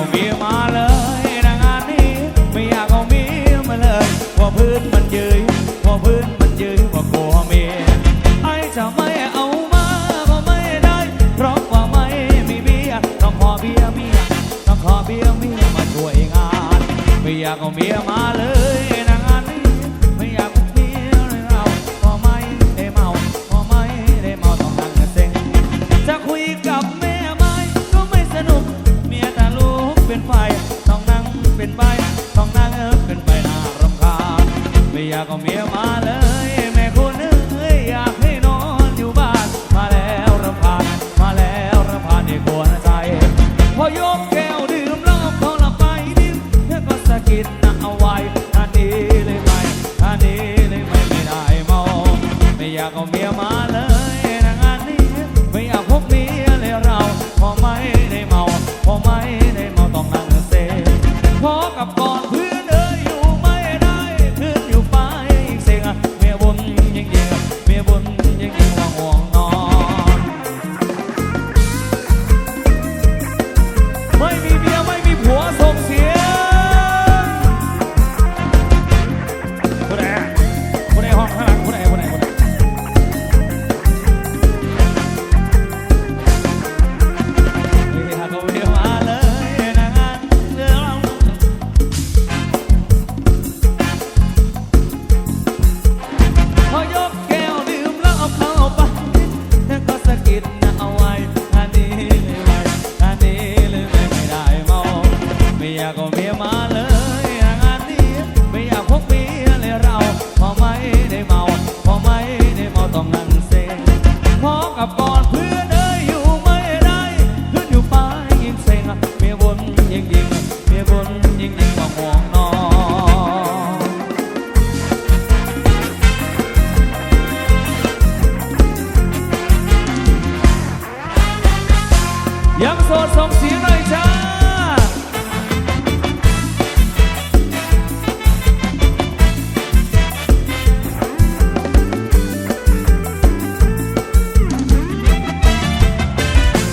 ก็มีมาเลยนางานนี้ไม่อยากเก็มีมาเลยว่าพื้นมันยืนว่าพื้นมันยืนว่ากลัวเมียไอ้จะไม่เอามาเพราะไม่ได้ เพราะว่าไม่มีเบียต้องขอเบียเมียต้องขอเบียเมียมาช่วยงาน ไม่อยากเก็มีมาเลย สดส่งเสียงหน่อยจ้า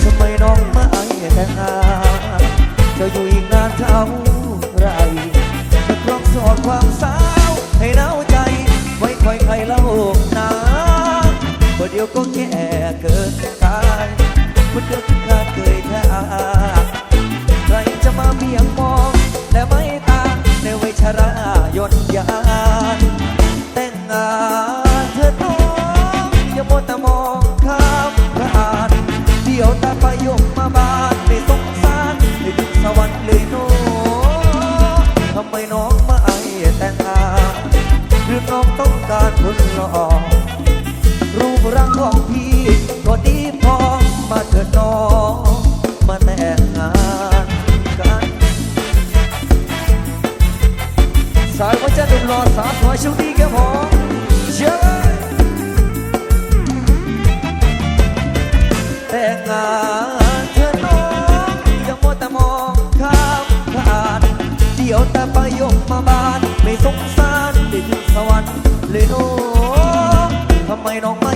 ทำไมน้องมาไอ้แต่งงานจะอยู่อีกนานเท่าไรจะครองสอดความสาวให้หนาวใจ ไว้คอยใครเล่าหนาประเดียวก็แก่เกินกายมันเดียว ไม่น้องมาไอแต่งงานหรือน้องต้องการคนหล่อรูปร่างของพี่ก็ดีพอมาเถิดน้องมาแต่งงานกัน สาวว่าจะดุดมหล่อสาวสวยชุดนี้แกผม ติดสวรรค์เลยโอ้ทำไมน้อง